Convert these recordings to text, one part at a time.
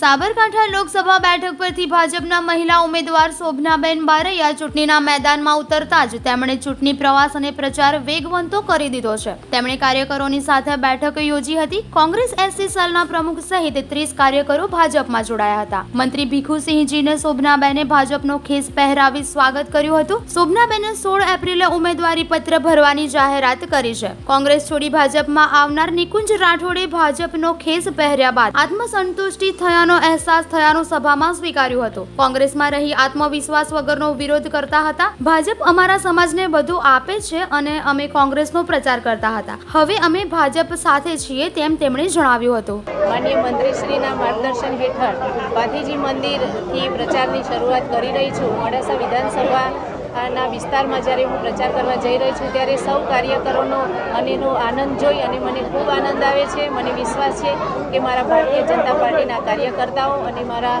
સાબરકાંઠા લોકસભા બેઠક પરથી ભાજપના મહિલા ઉમેદવાર શોભનાબેન બારૈયા ચૂંટણીના મેદાનમાં ઉતરતા જ તેમણે ચૂંટણી પ્રવાસ અને પ્રચાર વેગવંતો કરી દીધો છે. તેમણે કાર્યકરોની સાથે બેઠક યોજી હતી. કોંગ્રેસ એસસી સેલના પ્રમુખ સહિત ત્રીસ કાર્યકરો ભાજપમાં જોડાયા હતા. મંત્રી ભીખુસિંહજીને શોભનાબેને ભાજપનો ખેસ પહેરાવી સ્વાગત કર્યું હતું. શોભનાબેને સોળ એપ્રિલે ઉમેદવારી પત્ર ભરવાની જાહેરાત કરી છે. કોંગ્રેસ છોડી ભાજપમાં આવનાર નિકુંજ રાઠોડે ભાજપનો ખેસ પહેર્યા બાદ આત્મસંતુષ્ટિ થયાનો અહેસાસ થયાનું સભામાં સ્વીકાર્યું હતું. કોંગ્રેસમાં રહી આત્મવિશ્વાસ વગરનો વિરોધ કરતા હતા. ભાજપ અમારા સમાજને બધું આપે છે અને અમે કોંગ્રેસનો પ્રચાર કરતા હતા. હવે અમે ભાજપ સાથે છીએ તેમ તેમણે જણાવ્યું હતું. માન્ય મંત્રીશ્રીના માર્ગદર્શન હેઠળ ગાંધીજી મંદિરથી પ્રચારની શરૂઆત કરી રહી છું. મોડાસા વિધાનસભા ના વિસ્તારમાં જ્યારે હું પ્રચાર કરવા જઈ રહી છું ત્યારે સૌ કાર્યકરોનો અને એનો આનંદ જોઈ અને મને ખૂબ આનંદ આવે છે, મને વિશ્વાસ છે કે મારા ભારતીય જનતા પાર્ટીના કાર્યકર્તાઓ અને મારા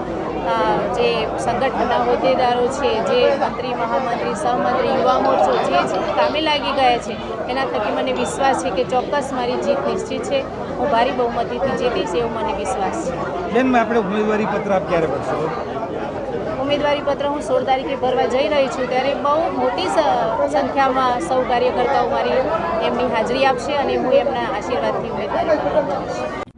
જે સંગઠનના હોદ્દેદારો છે, જે મંત્રી, મહામંત્રી, સહમંત્રી, યુવા મોરચો જે છે કામે લાગી ગયા છે. એના થકી મને વિશ્વાસ છે કે ચોક્કસ મારી જીત નિશ્ચિત છે. હું ભારી બહુમતીથી જીતીશ, એવો મને વિશ્વાસ છે. બેન, આપણે ઉમેદવારી પત્ર આપ ક્યારે ભરશો? ઉમેદવારી પત્ર હું સોળ તારીખે ભરવા જઈ રહી છું, ત્યારે બહુ મોટી સંખ્યામાં સૌ કાર્યકર્તાઓ મારી એમની હાજરી આપશે અને હું એમના આશીર્વાદથી ઉમેદવારી